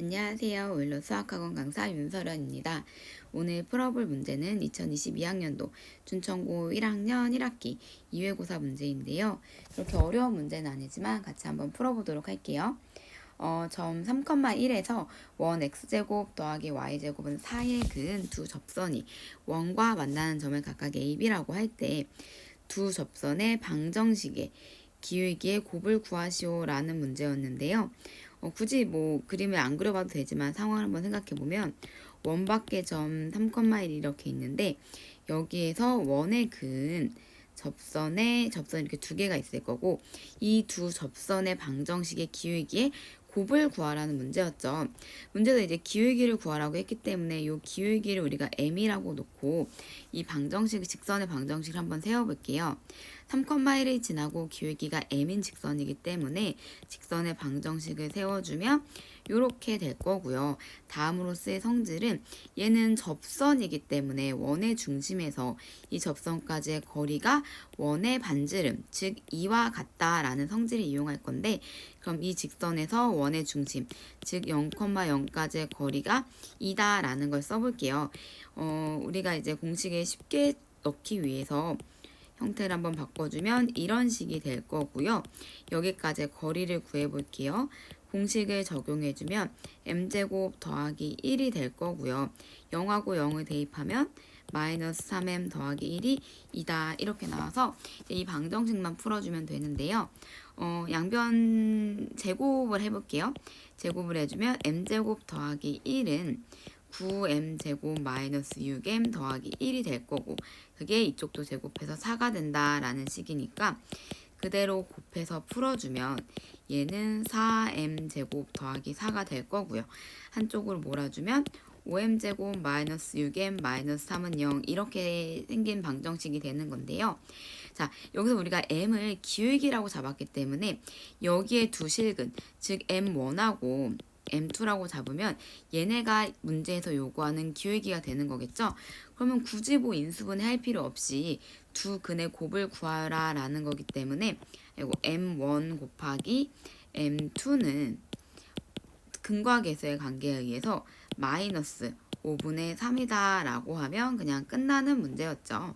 안녕하세요. 오일로 수학학원 강사 윤설연입니다. 오늘 풀어볼 문제는 2022학년도 준천고 1학년 1학기 2회고사 문제인데요. 그렇게 어려운 문제는 아니지만 같이 한번 풀어보도록 할게요. 어, 점 3,1에서 원 x제곱 더하기 y제곱은 4의 근두 접선이 원과 만나는 점을 각각 a, b라고 할 때 두 접선의 방정식의 기울기의 곱을 구하시오라는 문제였는데요. 어, 굳이 뭐 그림을 안 그려봐도 되지만 상황을 한번 생각해 보면 원 밖에 점 3,1 이렇게 있는데 여기에서 원의 근 접선에 접선 이렇게 두 개가 있을 거고 이 두 접선의 방정식의 기울기의 곱을 구하라는 문제였죠. 문제도 이제 기울기를 구하라고 했기 때문에 이 기울기를 우리가 m이라고 놓고 이 방정식 직선의 방정식을 한번 세워볼게요. 3,1이 지나고 기울기가 m인 직선이기 때문에 직선의 방정식을 세워주면 이렇게 될 거고요. 다음으로 쓸 성질은 얘는 접선이기 때문에 원의 중심에서 이 접선까지의 거리가 원의 반지름, 즉 2와 같다라는 성질을 이용할 건데 그럼 이 직선에서 원의 중심, 즉 0,0까지의 거리가 2다라는 걸 써볼게요. 어, 우리가 이제 공식에 쉽게 넣기 위해서 형태를 한번 바꿔주면 이런 식이 될 거고요. 여기까지 거리를 구해볼게요. 공식을 적용해주면 m제곱 더하기 1이 될 거고요. 0하고 0을 대입하면 마이너스 3m 더하기 1이 2다 이렇게 나와서 이 방정식만 풀어주면 되는데요. 어, 양변 제곱을 해볼게요. 제곱을 해주면 m제곱 더하기 1은 9m제곱 마이너스 6m 더하기 1이 될 거고 그게 이쪽도 제곱해서 4가 된다라는 식이니까 그대로 곱해서 풀어주면 얘는 4m제곱 더하기 4가 될 거고요. 한쪽으로 몰아주면 5m제곱 마이너스 6m 마이너스 3은 0 이렇게 생긴 방정식이 되는 건데요. 자 여기서 우리가 m을 기울기라고 잡았기 때문에 여기에 두 실근 즉 m1하고 M2라고 잡으면 얘네가 문제에서 요구하는 기울기가 되는 거겠죠? 그러면 굳이 뭐 인수분해 할 필요 없이 두 근의 곱을 구하라 라는 거기 때문에 이거 M1 곱하기 M2는 근과 계수의 관계에 의해서 마이너스 5분의 3이다 라고 하면 그냥 끝나는 문제였죠.